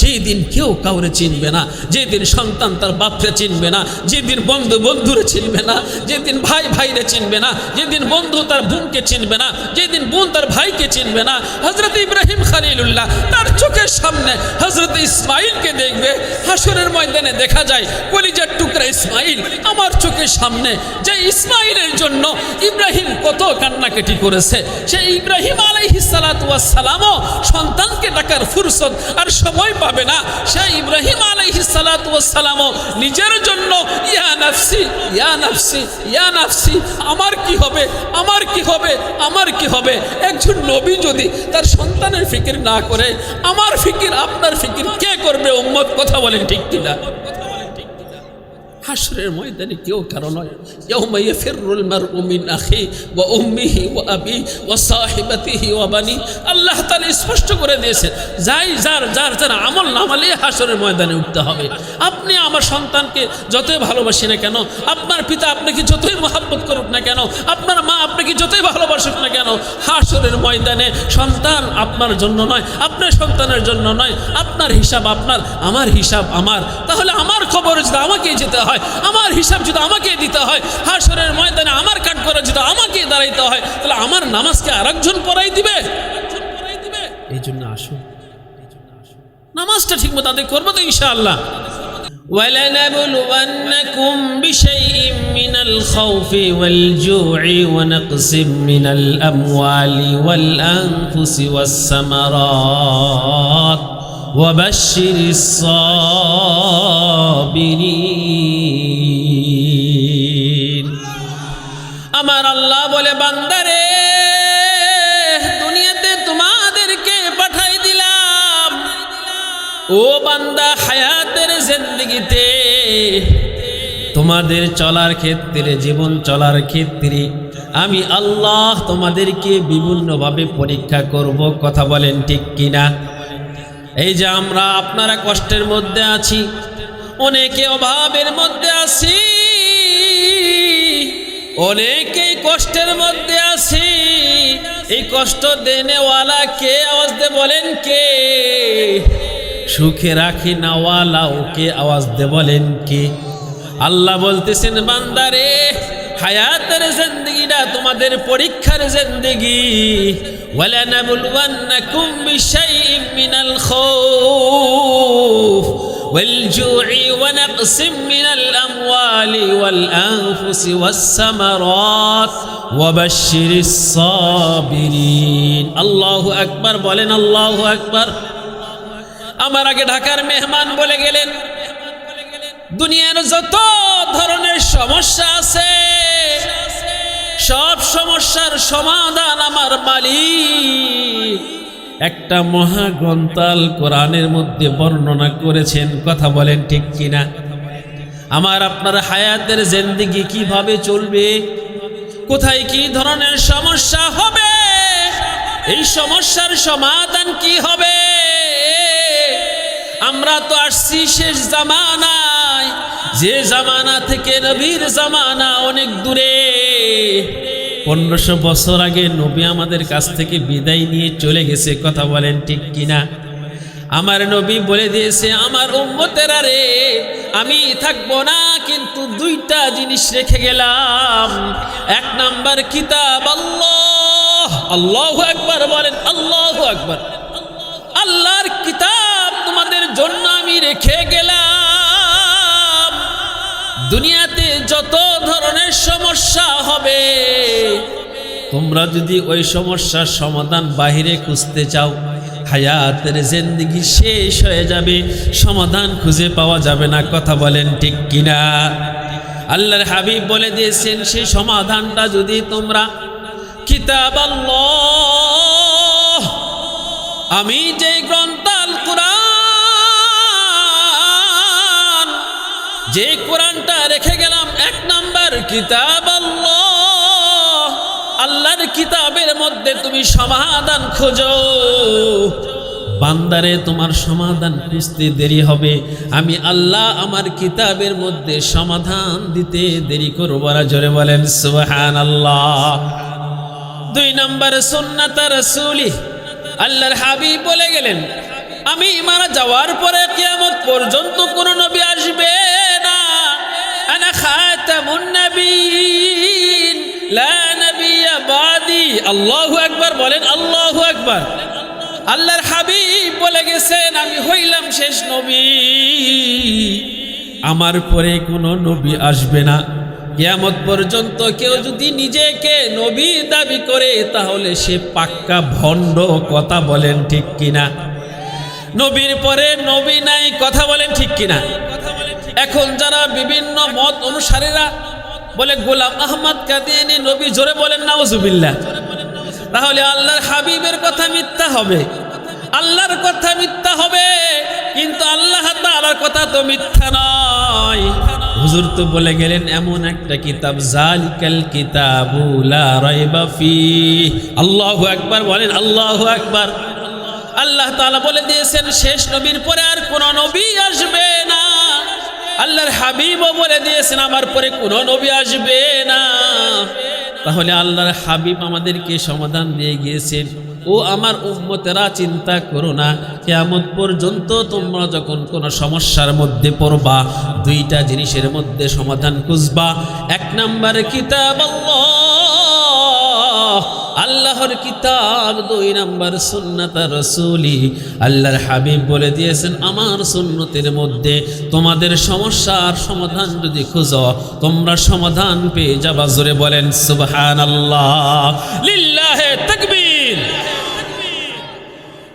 যেদিন কেউ কাউরে চিনবে না, যেদিন সন্তান তার বাপরে চিনবে না, যেদিন বন্ধু বন্ধুরে চিনবে না, যেদিন ভাই ভাইরে চিনবে না, যেদিন বন্ধু তার বোনকে চিনবে না, যেদিন বোন তার ভাইকে চিনবে না হজরত ইব্রাহিম খালিলুল্লাহ তার চোখের সামনে হজরত ইসমাইলকে দেখবে, হাসরের ময়দানে দেখা যায়, কলিজার টুকরা ইসমাইল আমার চোখের সামনে, যে ইসমাইলের জন্য ইব্রাহিম কত কান্নাকাটি করেছে, সেই ইব্রাহিম আলাইহিসালাতামও সন্তানকে ডাকার ফুরসত আর সময় পাবে না। সে ইব্রাহিম আলাইহিসালাতামও নিজের জন্য, ইয়া নাফসি ইয়া নাফসি ইয়া নাফসি, আমার কি হবে, আমার কি হবে, আমার কি হবে? একজন নবী যদি তার সন্তানের ফিকির না করে, আমার ফিকির, আপনার ফিকির কে করবে? উম্মত কথা বলেন ঠিক কিনা? হাসরের ময়দানে কেউ কারও নয়। আল্লাহ তাআলা স্পষ্ট করে দিয়েছেন, যাই যার যার যার আমল নামালে হাসরের ময়দানে উঠতে হবে। আপনি আমার সন্তানকে যতই ভালোবাসি না কেন, আপনার পিতা আপনাকে যতই মহাব্বত করুক না কেন আপনার মা আপনাকে যতই ভালোবাসুক না কেন হাসরের ময়দানে সন্তান আপনার জন্য নয় আপনার সন্তানের জন্য নয় আপনার হিসাব আপনার আমার হিসাব আমার তাহলে আমার খবর যদি আমাকেই যেতে হয় আমার হিসাব যদি আমাকে দিতে হয় হাসরের ময়দানে আমার কাট করে যদি আমাকে দাঁড়াইতে হয় তাহলে আমার নামাজকে আরেকজন পড়াই দিবে এই জন্য আসুন নামাজটা ঠিক মতো আদায় করবো তো ইনশাআল্লাহ ولنبلونكم بشيء من الخوف والجوع ونقص من الأموال والأنفس والثمرات وبشر الصابرين আমার আল্লাহ বলে বান্দারে দুনিয়াতে তোমাদেরকে পাঠাই দিলাম ও বান্দা হায়াতের জিন্দগিতে তোমাদের চলার ক্ষেত্রে, জীবন চলার ক্ষেত্রে আমি আল্লাহ তোমাদেরকে বিভিন্নভাবে পরীক্ষা করব, কথা বলেন ঠিক কিনা? এই যে আমরা আপনারা কষ্টের মধ্যে আছি, অনেকে অভাবের মধ্যে আছি অনেকেই কষ্টের মধ্যে আছি। এই কষ্ট দেনেওয়ালা কে? আওয়াজ দে বলেন কে? সুখে রাখি নাওয়ালা ওকে আওয়াজ দে বলেন কে? আল্লাহ বলতেছেন বান্দারে হায়াতের জিন্দগিটা তোমাদের পরীক্ষার জিন্দগি ولنبلونكم بشيء من الخوف والجوع ونقص من الأموال والأنفس والثمرات وبشر الصابرين الله أكبر বলেন الله أكبر আমার আগে ঢাকার মেহমান বলে গেলেন দুনিয়ার যত ধরনের সমস্যা আছে, সব সমস্যার সমাধান আমার মালিক। একটা মহাগ্রন্থাল কোরআনের মধ্যে বর্ণনা করেছেন, কথা বলেন ঠিক কিনা? আমার আপনার হায়াতের জেন্দিগি কীভাবে চলবে? কোথায় কি ধরনের সমস্যা হবে? এই সমস্যার সমাধান কি হবে? আমরা তো আসছি শেষ জামানায়। যে জামানা থেকে নবীর জামানা অনেক দূরে। পনেরোশো বছর আগে নবী আমাদের কাছ থেকে বিদায় নিয়ে চলে গেছে, কথা বলেন ঠিক কিনা? আমার নবী বলে দিয়েছে, আমার উম্মতেরা রে, আমি থাকব না, কিন্তু দুইটা জিনিস রেখে গেলাম। এক নাম্বার কিতাব আল্লাহ। আল্লাহ একবার বলেন, আল্লাহ একবার আল্লাহর কিতাব তোমাদের জন্য আমি রেখে গেলাম। দুনিয়াতে যত ধরনের সমস্যা হবে, তোমরা যদি ওই সমস্যার সমাধান বাহিরে খুঁজতে চাও, হায়াতের জিন্দগি শেষ হয়ে যাবে, সমাধান খুঁজে পাওয়া যাবে না, কথা বলেন ঠিক কিনা? আল্লাহর হাবিব বলে দিয়েছেন, সেই সমাধানটা যদি তোমরা কিতাব আমি যে গ্রন্থাল কোরআন যে কোরআনটা কিতাব আল্লাহ। আল্লাহর কিতাবের মধ্যে তুমি সমাধান খোঁজো। বান্দারে, তোমার সমাধান খুঁজতে দেরি হবে। আমি আল্লাহ আমার কিতাবের মধ্যে সমাধান দিতে দেরি করব না। জোরে বলেন সুবহান আল্লাহ দুই নম্বর সুন্নাত রসুলি। আল্লাহর হাবিব বলে গেলেন, আমি মারা যাওয়ার পরে কিয়ামত পর্যন্ত কোন নবী আসবে না। আনা খাতামুন নবীন লা নবিয়্যা বাদি আল্লাহু আকবার বলেন আল্লাহু আকবার আল্লাহর হাবিব বলে গেছেন, আমি হইলাম শেষ নবী। আমার পরে কোনো নবী আসবে না। কিয়ামত পর্যন্ত কেউ যদি নিজেকে নবী দাবি করে, তাহলে সে পাক্কা ভণ্ড কথা বলেন ঠিক কিনা? নবীর পরে নবী নাই, কথা বলেন ঠিক কিনা? এখন যারা বিভিন্ন মত অনুসারীরা বলে, গোলাম আহমদ কাদিয়ানি নবী জোরে বলেন, নাউজুবিল্লাহ। তাহলে আল্লাহর হাবিবের কথা মিথ্যা হবে। আল্লাহর কথা মিথ্যা হবে, কিন্তু আল্লাহ তাআলার কথা তো মিথ্যা নয়। হুজুর তো বলে গেলেন, এমন একটা কিতাব, জালিকাল কিতাবু লা রাইবা ফি আল্লাহু আকবার বলেন, আল্লাহু আকবার। আল্লাহ তাআলা বলে দিয়েছেন, শেষ নবীর পরে আর কোন নবী আসবে আল্লাহর হাবিবও বলে দিয়েছেন, আমার পরে কোনো নবী আসবে না। তাহলে আল্লাহর হাবিব আমাদেরকে সমাধান দিয়ে গিয়েছেন। ও আমার উম্মতেরা, চিন্তা করো না কেমন পর্যন্ত তোমরা যখন কোনো সমস্যার মধ্যে পড়বা, দুইটা জিনিসের মধ্যে সমাধান খুঁজবা। এক নাম্বার কিতাব আল্লাহ আল্লাহর কিতাব দুই নাম্বার সুন্নাত রসুলি। আল্লাহর হাবিব বলে দিয়েছেন, আমার সুন্নতের মধ্যে তোমাদের সমস্যার সমাধান যদি খুঁজো, তোমরা সমাধান পেয়ে যাবা। জোরে বলেন সুবহান আল্লাহ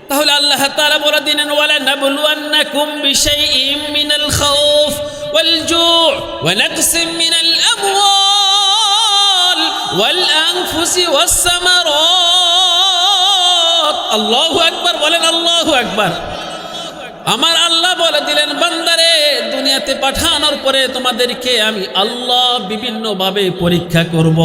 তাহলে আল্লাহ তাআলা বলে দিলেন ওয়ালা নাবলুয়ান্নাকুম বিশাইইম মিনাল খাউফ ওয়াল জু' ওয়া মিনাল আমওয়াল ওয়াস সামারাত আল্লাহু আকবার, বলেন আল্লাহু আকবার। আমার আল্লাহ বলে দিলেন, বান্দারে, দুনিয়াতে পাঠানোর পরে তোমাদেরকে আমি আল্লাহ বিভিন্নভাবে পরীক্ষা করব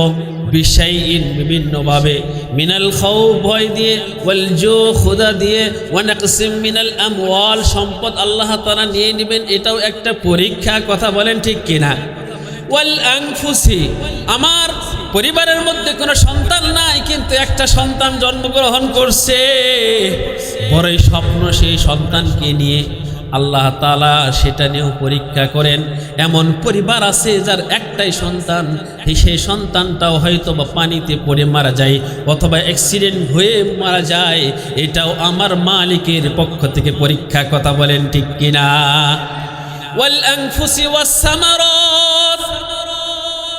বিষয়ইন বিভিন্নভাবে। মিনাল খাউ ভয় দিয়ে ওয়াল জো খুদা দিয়ে, ওয়ানাকসিম মিনাল আমওয়াল, সম্পদ আল্লাহ তাআলা নিয়ে নেবেন, এটাও একটা পরীক্ষা কথা বলেন ঠিক কিনা? ওয়াল আংফুসি আমার পরিবারের মধ্যে কোনো সন্তান নাই, কিন্তু একটা সন্তান জন্মগ্রহণ করছে। বড়ই স্বপ্ন সেই সন্তানকে নিয়ে আল্লাহ তালা সেটা নিয়েও পরীক্ষা করেন। এমন পরিবার আছে যার একটাই সন্তান সেই সন্তানটাও হয়তো বা পানিতে পড়ে মারা যায় অথবা অ্যাক্সিডেন্ট হয়ে মারা যায়। এটাও আমার মালিকের পক্ষ থেকে পরীক্ষা কথা বলেন ঠিক কিনা? ওয়াল আনফুসি ওয়াস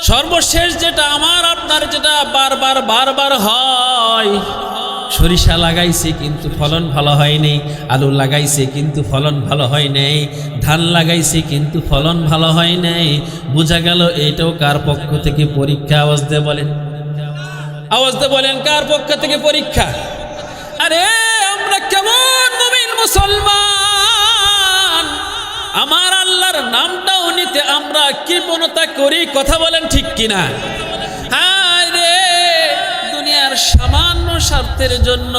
সর্বশেষ যেটা আমার, আপনার যেটা বারবার বারবার হয়। সরিষা লাগাইছে কিন্তু ফলন ভালো হয়নি আলু লাগাইছে কিন্তু ফলন ভালো হয় নাই, ধান লাগাইছে কিন্তু ফলন ভালো হয় নাই। বোঝা গেল এটাও কার পক্ষ থেকে পরীক্ষা? আওয়াজ দিয়ে বলেন। আওয়াজ দিয়ে বলেন, কার পক্ষ থেকে পরীক্ষা? আরে, আমরা কেমন মুমিন মুসলমান? আমার নামটাও নিতে আমরা কৃপণতা করি, কথা বলেন ঠিক কিনা? হায় রে, দুনিয়ার সামান্য স্বার্থের জন্য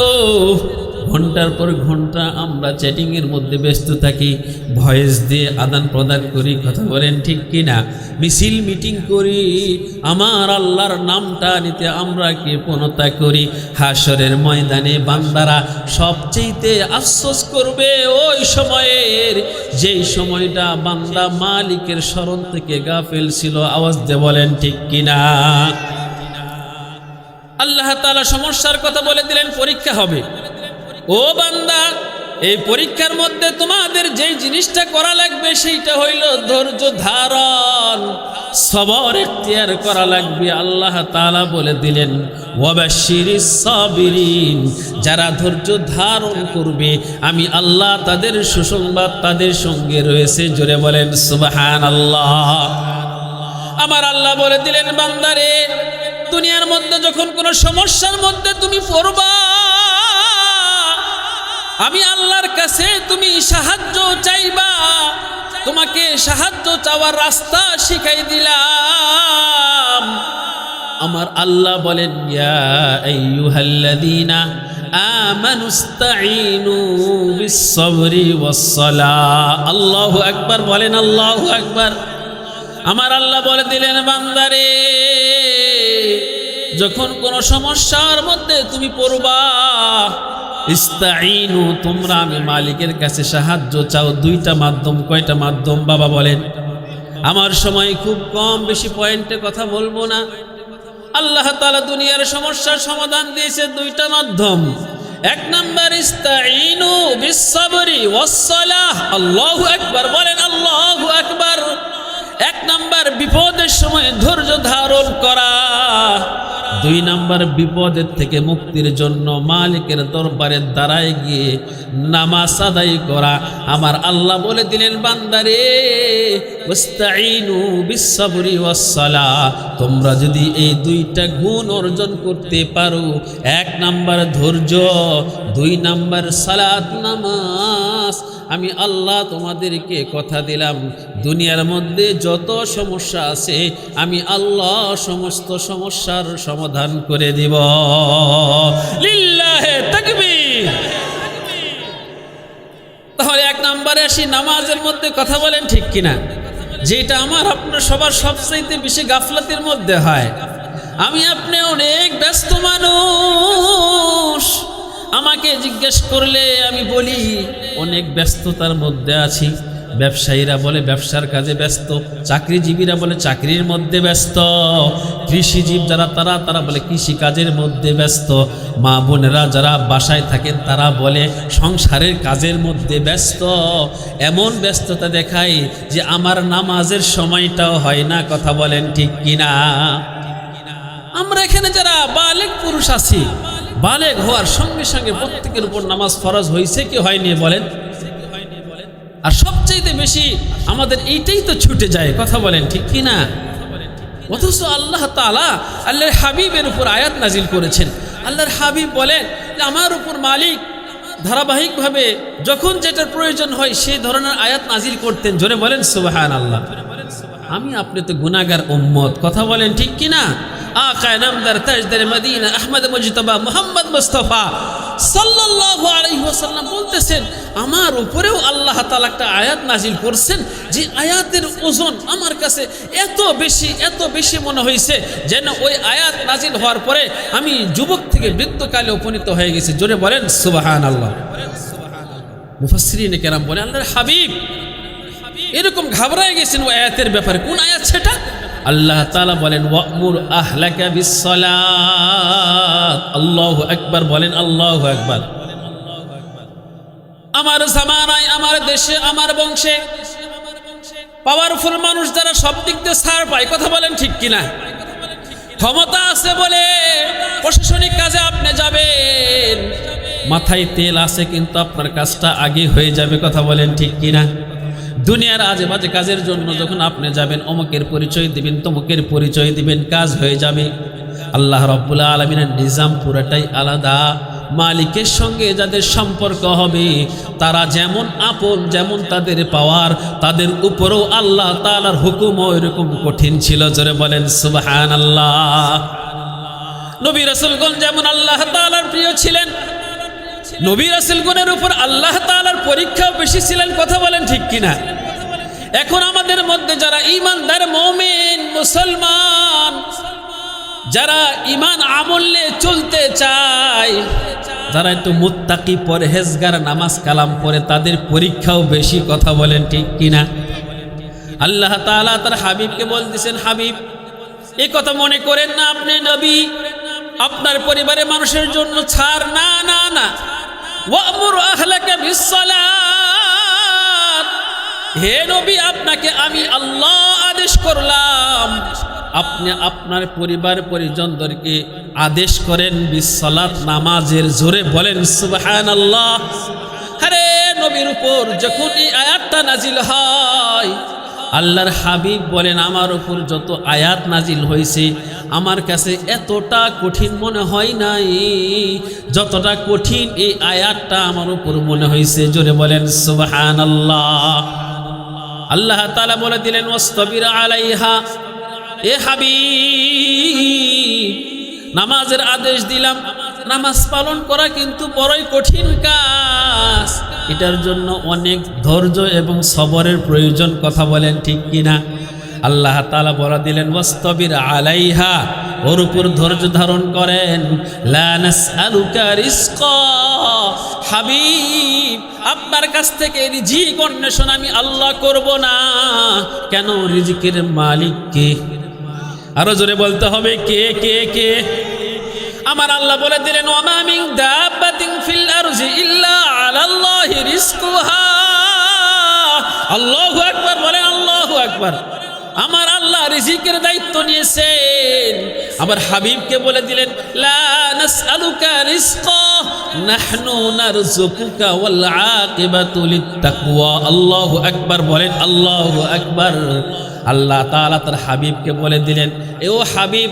ঘণ্টার পর ঘণ্টা আমরা চ্যাটিংয়ের মধ্যে ব্যস্ত থাকি ভয়েস দিয়ে আদান প্রদান করি, কথা বলেন ঠিক কিনা? মিছিল মিটিং করি, আমার আল্লাহর নামটা নিতে আমরা কৃপণতা করি। হাসরের ময়দানে বান্দারা সবচেয়েতে আফসোস করবে ওই সময়ের, যেই সময়টা বান্দা মালিকের স্মরণ থেকে গাফেল ছিল, আওয়াজ দিয়ে বলেন ঠিক কিনা? আল্লাহ তাআলা সমস্যার কথা বলে দিলেন, পরীক্ষা হবে। ও বান্দা, এই পরীক্ষার মধ্যে তোমাদের যেই জিনিসটা করা লাগবে সেইটা হইল ধৈর্য ধারণ। সবর এখতিয়ার করা লাগবে, আল্লাহ তালা বলে দিলেন যারা ধৈর্য ধারণ করবে, আমি আল্লাহ তাদের সুসংবাদ তাদের সঙ্গে রয়েছে, জোরে বলেন সুবাহান আল্লাহ আমার আল্লাহ বলে দিলেন, বান্দারে, দুনিয়ার মধ্যে যখন কোনো সমস্যার মধ্যে তুমি পড়বা আমি আল্লাহর কাছে তুমি সাহায্য চাইবা। তোমাকে সাহায্য চাওয়ার রাস্তা শিখাই দিলাম। আমার আল্লাহ বলেন, ইয়া আইয়ুহাল্লাযীনা আমানু ইসতাঈনু বিস-সাবরি ওয়াস-সালাহ। আল্লাহু আকবার বলেন, আল্লাহু আকবার। আমার আল্লাহ বলে দিলেন, বান্দারে, যখন কোনো সমস্যার মধ্যে তুমি পড়বা ইস্তাইনু তোমরা আমি মালিকের কাছে সাহায্য চাও। দুইটা মাধ্যম, কয়টা মাধ্যম? বাবা বলেন, আমার সময় খুব কম, বেশি পয়েন্টে কথা বলব না। আল্লাহ তাআলা দুনিয়ার সমস্যার সমাধান দিয়েছে দুইটা মাধ্যম। এক নাম্বার ইস্তাইনু বিসসাবরি ওয়াসসালাহ। আল্লাহু আকবার, বলেন আল্লাহু আকবার। এক নাম্বার, বিপদের সময় ধৈর্য ধারণ করা। দুই নাম্বার বিপদের থেকে মুক্তির জন্য মালিকের দরবারে দাঁড়ায় গিয়ে নামাজ আদায় করা। আমার আল্লাহ বলে দিলেন, বান্দারে তোমরা যদি এই দুইটা গুণ অর্জন করতে পারো, এক নাম্বার ধৈর্য, দুই নাম্বার সালাত নামাজ আমি আল্লাহ তোমাদেরকে কথা দিলাম। দুনিয়ার মধ্যে যত সমস্যা আছে, আমি আল্লাহ সমস্ত সমস্যার সমাধান করে দিব। তাহলে এক নম্বরে আসি, নামাজের মধ্যে কথা বলেন ঠিক কিনা? যেটা আমার আপনার সবার সবচাইতে বেশি গাফলাতের মধ্যে হয়। আমি আপনি অনেক ব্যস্ত মানুষ। আমাকে জিজ্ঞেস করলে আমি বলি, অনেক ব্যস্ততার মধ্যে আছি। ব্যবসায়ীরা বলে, ব্যবসার কাজে ব্যস্ত। চাকরিজীবীরা বলে, চাকরির মধ্যে ব্যস্ত। কৃষিজীব যারা, তারা তারা বলে কৃষি কাজের মধ্যে ব্যস্ত। মা বোনেরা যারা বাসায় থাকেন, তারা বলে, সংসারের কাজের মধ্যে ব্যস্ত। এমন ব্যস্ততা দেখায় যে আমার নামাজের সময়টাও হয় না, কথা বলেন ঠিক কিনা? আমরা এখানে যারা বালেক পুরুষ আছি বালেক হওয়ার সঙ্গে সঙ্গে প্রত্যেকের উপর নামাজ ফরজ হয়েছে কি হয়নি বলেন? আর সবচাইতে বেশি আমাদের এইটাই তো ছুটে যায়, কথা বলেন ঠিক কি না? অথচ আল্লাহ তালা আল্লাহর হাবিবের উপর আয়াত নাজিল করেছেন। আল্লাহর হাবিব বলেন যে, আমার উপর মালিক ধারাবাহিকভাবে যখন যেটার প্রয়োজন হয় সেই ধরনের আয়াত নাজিল করতেন। জোরে বলেন সুবাহান আল্লাহ আমি, আপনি তো গুনাগার উম্মত, কথা বলেন ঠিক কি না? আকায় নামদার তাজদার Medina Ahmad Mujtaba Muhammad Mustafa সাল্লাল্লাহু আলাইহি ওয়াসাল্লাম বলতেছেন, আমার উপরেও আল্লাহ তাআলা একটা আয়াত নাজিল করছেন, যে আয়াতের ওজন আমার কাছে এত বেশি এত বেশি মনে হয়েছে যেন ওই আয়াত নাজিল হওয়ার পরে আমি যুবক থেকে বৃদ্ধকালে উপনীত হয়ে গেছি। জোরে বলেন সুবাহান আল্লাহ মুফাসসিরিনে কেরাম বলে আল্লাহর হাবিব। এরকম ঘাবড়ায় গেছেন ওই আয়াতের ব্যাপারে। কোন আয়াত সেটা? আল্লাহ তাআলা বলেন, ওয়ামুর আহলাকা বিসসালাত। আল্লাহু আকবার বলেন, আল্লাহু আকবার। আমার জামানায়, আমার দেশে, আমার বংশে পাওয়ারফুল মানুষ যারা সব দিক দিয়ে ছাড় পায়, কথা বলেন ঠিক কিনা? ক্ষমতা আছে বলে প্রশাসনিক কাজে আপনি যাবেন। মাথায় তেল আছে কিন্তু আপনার কাজটা আগে হয়ে যাবে, কথা বলেন ঠিক কিনা? দুনিয়ার আজে বাজে কাজের জন্য যখন আপনি যাবেন, অমুকের পরিচয় দিবেন, তমুকের পরিচয় দিবেন, কাজ হয়ে যাবে। আল্লাহ রব্বুল্লা আলমিনের নিজাম পুরাটাই আলাদা। মালিকের সঙ্গে যাদের সম্পর্ক হবে, তারা যেমন আপন, যেমন তাদের পাওয়ার, তাদের উপরেও আল্লাহ তালার হুকুম এরকম কঠিন ছিল, জোরে বলেন সুবাহান আল্লাহ নবী রসুলগণ যেমন আল্লাহ তালার প্রিয় ছিলেন নবী রাসুলগণের উপর আল্লাহ তালার পরীক্ষাও বেশি ছিলেন, কথা বলেন ঠিক কিনা? এখন আমাদের মধ্যে যারা ইমানদার মমিন, মুসলমান, যারা ইমান আমলে চলতে চায়, যারা একটু মুত্তাকি পরহেজগার, নামাজ কালাম পরে তাদের পরীক্ষাও বেশি, কথা বলেন ঠিক কিনা? আল্লাহ তাআলা তার হাবিবকে বলতেছেন, হাবিব, এ কথা মনে করেন না আপনি, নবী? আপনার পরিবারের মানুষের জন্য ছাড়, না না না। ওয়ামুর আহলাকা বিসসালাত। হে নবী, আপনাকে আমি আল্লাহ আদেশ করলাম। আপনি আপনার পরিবার পরিজনদেরকে আদেশ করেন বিসসালাত নামাজের জোরে বলেন, সুবহানাল্লাহ। আরে নবীর উপর যখন এই আয়াতটা নাজিল হয় আল্লাহর হাবিব বলেন, আমার উপর যত আয়াত নাজিল হয়েছে, আমার কাছে এতটা কঠিন মনে হয় নাই। যতটা কঠিন এই আয়াতটা আমার উপর মনে হয়েছে। জোরে বলেন সুবহান আল্লাহ আল্লাহ তালা বলে দিলেন ওস্তবির আলাইহা। এ হাবিব, নামাজের আদেশ দিলাম। নামাজ পালন করা কিন্তু বড়ই কঠিন কাজ। এটার জন্য অনেক ধৈর্য এবং সবরের প্রয়োজন, কথা বলেন ঠিক কিনা? আল্লাহ তালা বলা দিলেন, ওয়াস্তবির আলাইহা ওর উপর ধৈর্য ধারণ করেন। হাবিব আপনার কাছ থেকে রিজিক অন্বেষণ আমি আল্লাহ করব না কেন রিজিকের মালিক কে? আরও জোরে বলতে হবে, কে কে কে? আমার আল্লাহ বলে দিলেন, ওমা মিন দাব্বাতিন ফিল আরজি ইল্লা আলাল্লাহি রিজকুহা। আল্লাহু আকবার, বলেন আল্লাহু আকবার। আমার আল্লাহ রিজিকের দায়িত্ব নিয়েছেন। আমার হাবিবকে বলে দিলেন আল্লাহু বলেন, আল্লাহু আল্লাহ তার হাবিবকে বলে দিলেন হাবিব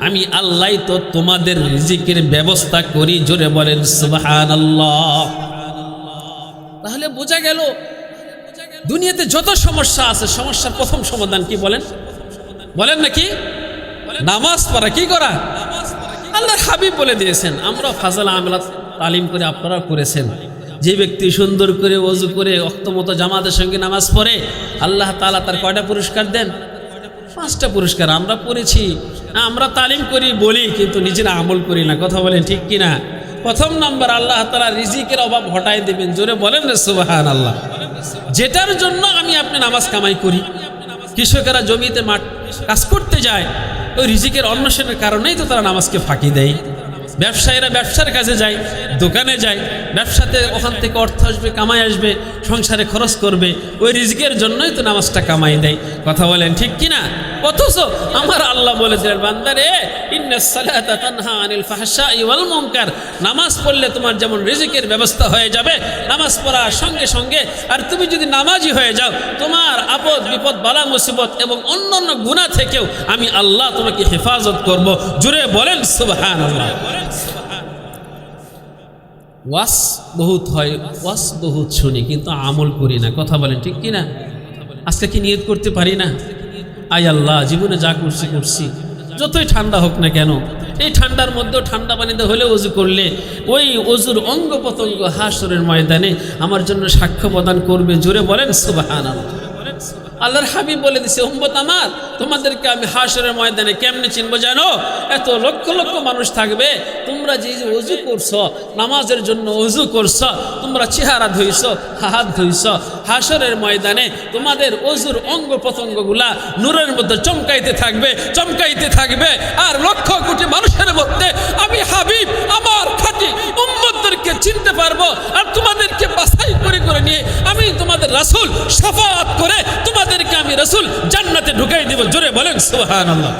আমি আল্লাহ তো তোমাদের রিজিকের ব্যবস্থা করি। জোরে বলেন, সুবহানাল্লাহ। তাহলে বোঝা গেল দুনিয়াতে যত সমস্যা আছে, সমস্যার প্রথম সমাধান কি বলেন? বলেন নাকি নামাজ পড়া কি করা? আল্লাহর হাবিব বলে দিয়েছেন, আমরা ফাজাল আমলা তালিম করে আপনারা করেছেন। যে ব্যক্তি সুন্দর করে অজু করে অক্তমতো জামাতের সঙ্গে নামাজ পড়ে, আল্লাহ তালা তার কয়টা পুরস্কার দেন? পাঁচটা পুরস্কার আমরা পড়েছি। আমরা তালিম করি বলি, কিন্তু নিজেরা আমল করি না। কথা বলেন ঠিক কিনা? প্রথম নাম্বার, আল্লাহ তালা রিজিকের অভাব হটাই দেবেন। জোরে বলেন না সুবাহান আল্লাহ যেটার জন্য আমি আপনি নামাজ কামাই করি। কৃষকেরা জমিতে মাঠ কাজ করতে যায়, ওই রিজিকের অন্বেষণের কারণেই তো তারা নামাজকে ফাঁকি দেয়। ব্যবসায়ীরা ব্যবসার কাজে যায়, দোকানে যায়, ব্যবসাতে ওখান থেকে অর্থ আসবে, কামাই আসবে, সংসারে খরচ করবে, ওই রিজিকের জন্যই তো নামাজটা কামাই দেয়। কথা বলেন ঠিক কি না অথচ আমার আল্লাহ বলে দিলেন বান্দারে ইন্নাস সালাতা তানহা আনিল ফাহশাই ওয়াল মুনকার। নামাজ পড়লে তোমার যেমন রিজিকের ব্যবস্থা হয়ে যাবে, নামাজ পড়ার সঙ্গে সঙ্গে, আর তুমি যদি নামাজি হয়ে যাও, তোমার আপদ, বিপদ, বালা, মুসিবত এবং অন্যান্য গুনাহ থেকেও আমি আল্লাহ তোমাকে হেফাজত করব। জুড়ে বলেন, সুবহানাল্লাহ। ওয়াস বহুত হয়, ওয়াস বহুত শুনি, কিন্তু আমল করি না। কথা বলেন ঠিক কি না আজকে কি নিয়ত করতে পারি না? আই আল্লাহ, জীবনে যা করছি করছি। যতই ঠান্ডা হোক না কেন, এই ঠান্ডার মধ্যেও ঠান্ডা পানিতে হলে অজু করলে ওই অজুর অঙ্গ পতঙ্গ হাসরের ময়দানে আমার জন্য সাক্ষ্য প্রদান করবে, জোরে বলেন সুবাহান আল্লাহর হাবিব বলে দিছে, উম্মত আমার, তোমাদেরকে আমি হাসরের ময়দানে কেমনে চিনবো জানো? এত লক্ষ লক্ষ মানুষ থাকবে, তোমরা যে করছ, নামাজের জন্য অজু করছ, তোমরা চেহারা ধুইছ, হাত ধুইছ হাসরের ময়দানে তোমাদের অজুর অঙ্গ প্রত্যঙ্গগুলা নূরের মধ্যে চমকাইতে থাকবে চমকাইতে থাকবে, আর লক্ষ কোটি মানুষের মধ্যে আমি হাবিব, আমার খাঁটি উম্মতদেরকে চিনতে পারব আর তোমাদেরকে বাছাই করে করে নিয়ে আমি তোমাদের রাসুল সাফাত করে তোমাদেরকে আমি রাসুল জান্নাতে ঢুকাই দিব। জোরে বলেন, সুবহানাল্লাহ।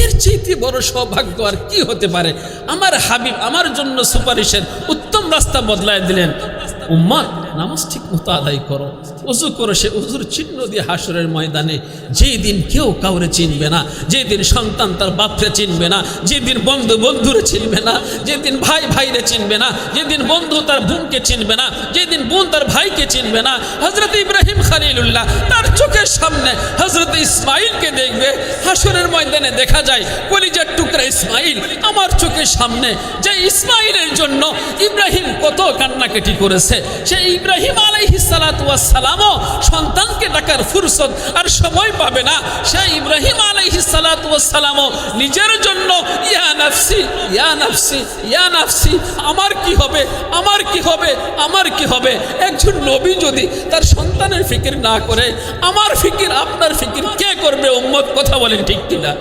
এর চেয়ে বড় সৌভাগ্য আর কি হতে পারে? আমার হাবিব আমার জন্য সুপারিশের উত্তম রাস্তা বদলায় দিলেন। উম্মত। নামাজ ঠিক মতো আদায় করো। উজু করো সে উজুর চিহ্ন দিয়ে হাসরের ময়দানে। যেই দিন কেউ কাউরে চিনবে না যেদিন সন্তান তার বাপরে চিনবে না যেদিন বন্ধু বন্ধুরে চিনবে না যেদিন ভাই ভাইরে চিনবে না যেদিন বন্ধু তার বোনকে চিনবে না যেদিন বোন তার ভাইকে চিনবে না হজরত ইব্রাহিম খালিলুল্লাহ তার চোখের সামনে হজরত ইসমাইলকে দেখবে। হাসরের ময়দানে দেখা যায়, কলিজার টুকরা ইসমাইল আমার চোখের সামনে। যে ইসমাইলের জন্য ইব্রাহিম কত কান্নাকাটি করেছে, সেই ইব্রাহিম আলাইহিসালামও সন্তানকে ডাকার ফুরসত আর সময় পাবে না। সেই ইব্রাহিম আলাইহিসালামও নিজের জন্য, ইয়া নাফসি ইয়া নাফসি ইয়া নাফসি, আমার কি হবে, আমার কি হবে, আমার কি হবে? একজন নবী যদি তার সন্তানের ফিকির না করে, আমার ফিকির আপনার ফিকির কে করবে? উম্মত কথা বলেন ঠিক কিনা?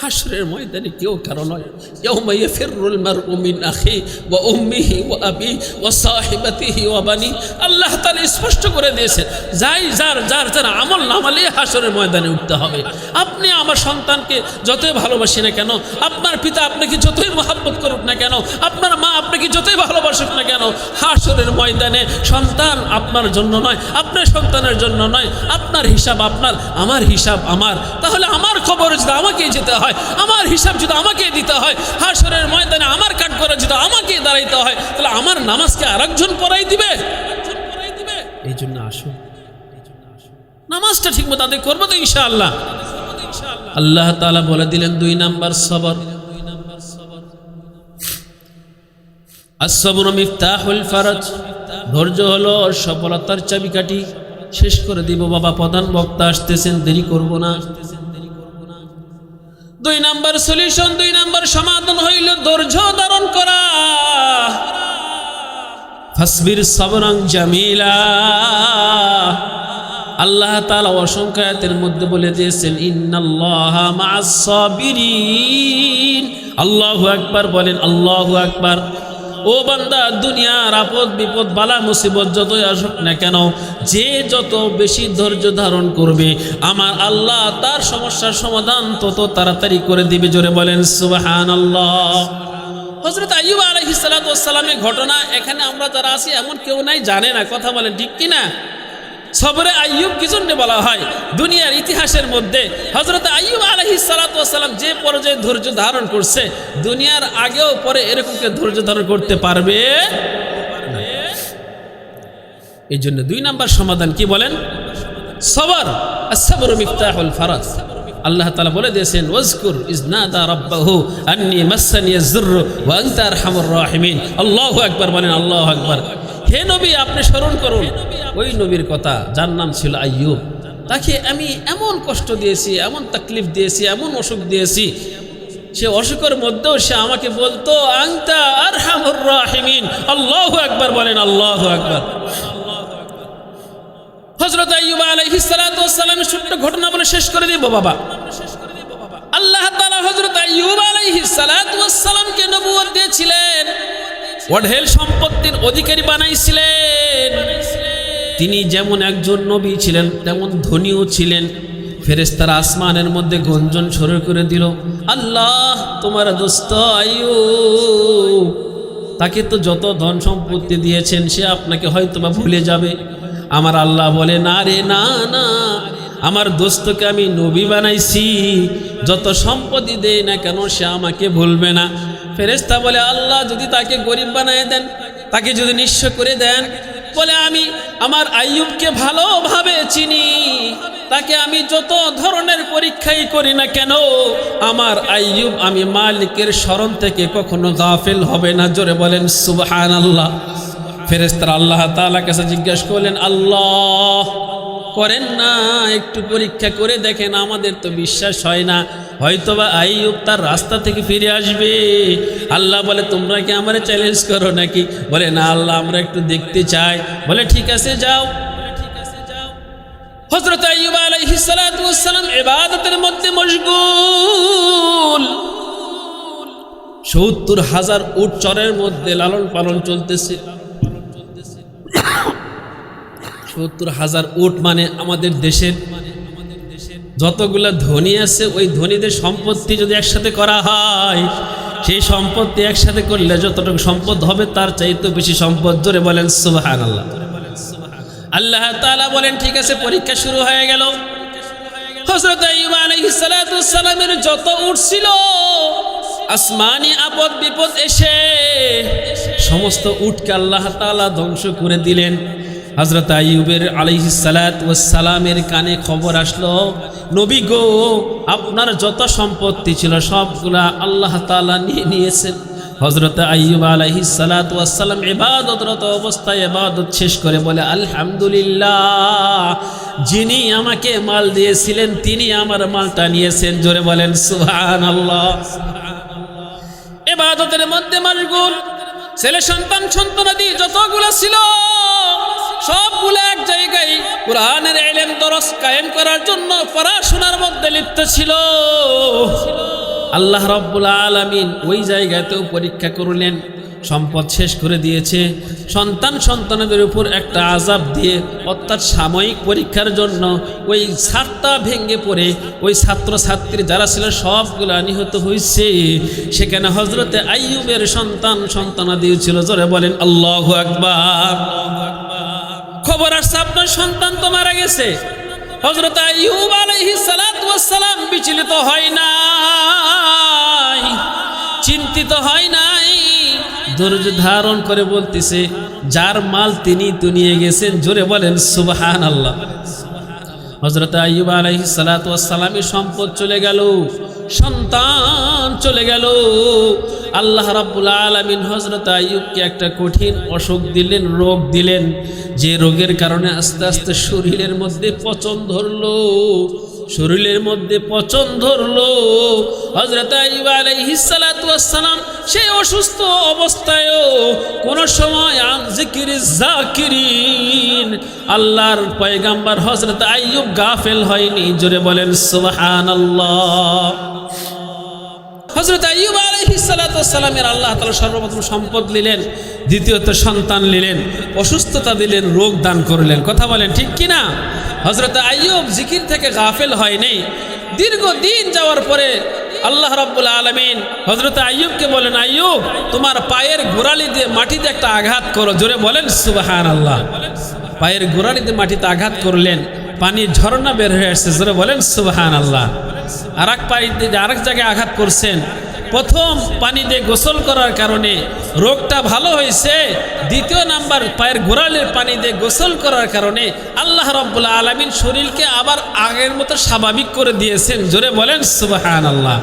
হাসরের ময়দানে কেউ কারও নয়। ইয়াউমা ইয়াফিরুল মারউ আখি ওয়া উম্মিহি ওয়া আবি ওয়া সাহিবাতিহি ওয়া বানি। আল্লাহ তাআলা স্পষ্ট করে দিয়েছেন, যাই যার যার যার আমল নামালে হাসরের ময়দানে উঠতে হবে। আপনি আমার সন্তানকে যতই ভালোবাসি না কেন, আপনার পিতা আপনাকে যতই মহাব্বত করুক না কেন, আপনার মা আপনাকে যতই ভালোবাসুক না কেন হাসরের ময়দানে সন্তান আপনার জন্য নয়, আপনার সন্তানের জন্য নয়, আপনার হিসাব আপনার, আমার হিসাব আমার। তাহলে আমার খবর যদি আমাকেই যেতে হয় আমার হিসাব যদি আমাকে দিতে হয় হাসরের ময়দানে আমার কাট করা যদি আমাকে দাঁড়াইতে হয় তাহলে আমার নামাজকে আরেকজন পড়াই দিবে? এই জন্য আসুন। নামাজটা ঠিক মতো আদায় করব তো ইনশাআল্লাহ। আল্লাহ তাআলা বলে দিলেন দুই নাম্বার সবর। আসবর মিফতাহুল ফারাজ। ধৈর্য হলো সফলতার চাবিকাঠি। শেষ করে দিব বাবা প্রধান বক্তা আসতেছেন দেরি করব না। দুই নাম্বার সলিউশন, দুই নাম্বার সমাধান হইল ধৈর্য ধারণ করা। ফাসবির সবরং জামিলা। আল্লাহ তাআলা অসংখ্য আয়াতের মধ্যে বলে দিয়েছেন, ইন্নাল্লাহ মাআস সাবিরিন। আল্লাহু আকবার বলেন, আল্লাহু আকবার। ও বান্দা, দুনিয়ার আপদ বিপদ, বালা মুসিবত যতই আসুক না কেন, যে যত বেশি ধৈর্য ধারণ করবে, আমার আল্লাহ তার সমস্যার সমাধান তত তাড়াতাড়ি করে দিবে। জোরে বলেন, সুবহানাল্লাহ। হজরত আইয়ুব আলহিসালামের ঘটনা, এখানে আমরা যারা আছি, এমন কেউ নাই, জানে না, কথা বলেন ঠিক কিনা? সবরে আইয়ুব কি জন্য বলা হয়? দুনিয়ার ইতিহাসের মধ্যে হজরত আইয়ুব আলহি সালাতাম যে পর্যায়ে ধৈর্য ধারণ করছে, দুনিয়ার আগেও পরে এরকম ধৈর্য ধারণ করতে পারবে? এই জন্য দুই নাম্বার সমাধান কি বলেন? সবর আসবর মিফতাহুল ফারাজ। আল্লাহ তালা বলে দিয়েছেন, ওয়াজকুর ইজনাদা রাব্বাহু আন্নি মাসানি যুররু ওয়া আনতা আরহামুর রাহিমিন। আল্লাহু আকবার বলেন, আল্লাহু আকবার। হে নবী, আপনি স্মরণ করুন। ওই নবীর কথা, যার নাম ছিল আইয়ুব। তাকে আমি এমন কষ্ট দিয়েছি, এমন তাকলিফ দিয়েছি, এমন অসুখ দিয়েছি। সে অসুখের মধ্যেও সে আমাকে বলতো আংতা আরহামুর রাহিমিন। আল্লাহু আকবার বলেন, আল্লাহু আকবার। হজরত আইয়ুব আলাইহিস সালাতু ওয়াস ছোট্ট ঘটনা বলে শেষ করে দিব, বাবা। আল্লাহ তাআলা হযরত আইয়ুব আলাইহিস সালাতু ওয়াস দিয়েছিলেন। ওয়াঢেল সম্পত্তির অধিকারী বানাইছিলেন। তিনি যেমন একজন নবী ছিলেন, তেমন ধনীও ছিলেন। ফেরেশতারা আসমানের মধ্যে গঞ্জন শুরু করে দিল, আল্লাহ, তোমার দোস্ত আইয়ুব, তাকে তো যত ধন সম্পত্তি দিয়েছেন, সে আপনাকে হয়তো বা ভুলে যাবে। আমার আল্লাহ বলে, না রে, না না, আমার দোস্তকে আমি নবী বানাইছি। যত সম্পত্তি দেয় না কেন, সে আমাকে ভুলবে না। ফেরেস্তা বলে, আল্লাহ, যদি তাকে গরিব বানায় দেন, তাকে যদি নিঃস্ব করে দেন বলে আমি আমার আইয়ুবকে ভালোভাবে চিনি। তাকে আমি যত ধরনের পরীক্ষাই করি না কেন, আমার আইয়ুব আমি মালিকের স্মরণ থেকে কখনো গাফিল হবে না। জোরে বলেন সুবহান আল্লাহ ফেরেস্তার আল্লাহ তালা কাছে জিজ্ঞেস করলেন, আল্লাহ করেন না, একটু পরীক্ষা করে দেখেন, আমাদের তো বিশ্বাস হয় না। হয়তোবা আইয়ুব তার রাস্তা থেকে ফিরে আসবে। আল্লাহ বলে, তোমরা কি আমারে চ্যালেঞ্জ করো নাকি? বলে, না আল্লাহ, আমরা একটু দেখতে চাই। বলে, ঠিক আছে, যাও। হজরত আইয়ুব আলাইহিস সালাতু ওয়াস সালাম ইবাদতের মধ্যে মশগুল। সত্তর হাজার উট চরের মধ্যে লালন পালন চলতেছে। সত্তর হাজার উট মানে আমাদের দেশের যতগুলা ধনী আছে, ওই ধনীদের সম্পত্তি যদি একসাথে করা হয়, সেই সম্পত্তি একসাথে করলে যতটুকু সম্পদ হবে, তার চাইতে বেশি সম্পদ। জোরে বলেন সুবাহান আল্লাহ আল্লাহ তাআলা বলেন, ঠিক আছে, পরীক্ষা শুরু হয়ে গেল। সালামের যত উঠছিল আসমানি আপদ বিপদ এসে সমস্ত উটকে আল্লাহ তাআলা ধ্বংস করে দিলেন। হজরত আইয়ুবের আলাইহিস সালাত ওয়াস সালামের কানে খবর আসলো, নবী গো, আপনার যত সম্পত্তি ছিল সবগুলা আল্লাহ তালা নিয়ে নিয়েছেন। হজরত সালাত ওয়াস সালাম ইবাদতরত অবস্থায় এবাদত শেষ করে বলে, আলহামদুলিল্লাহ, যিনি আমাকে মাল দিয়েছিলেন, তিনি আমার মালটা নিয়েছেন। জোরে বলেন সুহান আল্লাহ এবাদতের মধ্যে মশগুল ছেলে সন্তান সন্তানাদি যতগুলো ছিল সবগুলো এক জায়গায় কোরআনের এলেম দরস কায়েম করার জন্য পড়াশোনার মধ্যে লিপ্ত ছিল। আল্লাহ রব্বুল আলামিন ওই জায়গাতেও পরীক্ষা করলেন, সম্পদ শেষ করে দিয়েছে। সন্তান সন্তানদের উপর একটা আজাব দিয়ে, অর্থাৎ সাময়িক পরীক্ষার জন্য ওই ছাদটা ভেঙে পড়ে, ওই ছাত্র ছাত্রী যারা ছিল সবগুলো নিহত হয়েছে সেখানে হজরতে আইয়ুবের সন্তান সন্তানা দিয়েছিল জোরে বলেন, আল্লাহ আকবার। খবর আসছে, আপনার সন্তান তো মারা গেছে। হজরত আইব আলহি সালাম বিচলিত হয় নাই, চিন্তিত হয় নাই, ধৈর্য ধারণ করে বলতেছে, যার মাল তিনি তো নিয়ে গেছেন, জোরে বলেন সুবহান আল্লাহ হজরত আইব আলহি সালাতামের সম্পদ চলে গেল, সন্তান চলে গেল। আল্লাহ রাব্বুল আলমিন হজরত আইবকে একটা কঠিন অসুখ দিলেন, রোগ দিলেন। যে রোগের কারণে আস্তে আস্তে শরীরের মধ্যে পচন ধরলো। শরীরের মধ্যে পচন ধরলো। হজরত আলাইসালাম আলাইহিস সালাতু ওয়াসসালাম সেই অসুস্থ অবস্থায়ও কোন সময় জাকিরিন আল্লাহর পয়গাম্বার হজরত আইয়ুব গাফেল হয়নি। জোরে বলেন, সুবহানাল্লাহ। হজরত সালাতু ওয়াসসালামের আল্লাহ তালা সর্বপ্রথম সম্পদ নিলেন, দ্বিতীয়ত সন্তান নিলেন, অসুস্থতা দিলেন, রোগ দান করলেন। কথা বলেন ঠিক কি না হজরত আইয়ুব জিকির থেকে গাফেল হয়নি। দীর্ঘদিন যাওয়ার পরে আল্লাহ রাব্বুল আলমিন হজরত আইয়ুবকে বলেন, আইয়ুব, তোমার পায়ের গোড়ালি দিয়ে মাটিতে একটা আঘাত করো। জোরে বলেন সুবাহান আল্লাহ পায়ের গোড়ালিতে মাটিতে আঘাত করলেন, পানির ঝর্ণা বের হয়ে আসছে। জোরে বলেন সুবাহান আল্লাহ আর এক পানিতে আরেক জায়গায় আঘাত করছেন। প্রথম পানি দিয়ে গোসল করার কারণে রোগটা ভালো হয়েছে। দ্বিতীয় নাম্বার পায়ের গোড়ালের পানি দিয়ে গোসল করার কারণে আল্লাহ রব্বুল্লা আলমিন শরীরকে আবার আগের মতো স্বাভাবিক করে দিয়েছেন। জোরে বলেন সুবাহান আল্লাহ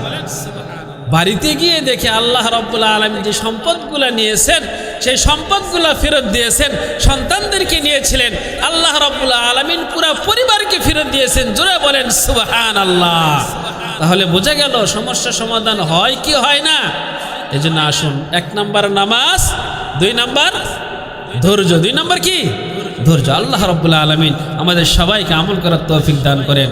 বাড়িতে গিয়ে দেখে আল্লাহ রব্বুল্লা আলমী যে সম্পদগুলো নিয়েছেন, সেই সম্পদগুলো ফেরত দিয়েছেন, সন্তানদেরকে নিয়েছিলেন। আল্লাহ রব্বুল্লা আলমিন পুরা পরিবারকে ফেরত দিয়েছেন। জোরে বলেন সুবাহান আল্লাহ তাহলে বোঝা গেল সমস্যা সমাধান হয় কি হয় না? এই জন্য আসুন, এক নাম্বার নামাজ, দুই নাম্বার ধৈর্য। দুই নাম্বার কি? ধৈর্য। আল্লাহ রব্বুল্লা আলমিন আমাদের সবাইকে আমল করার তৌফিক দান করেন।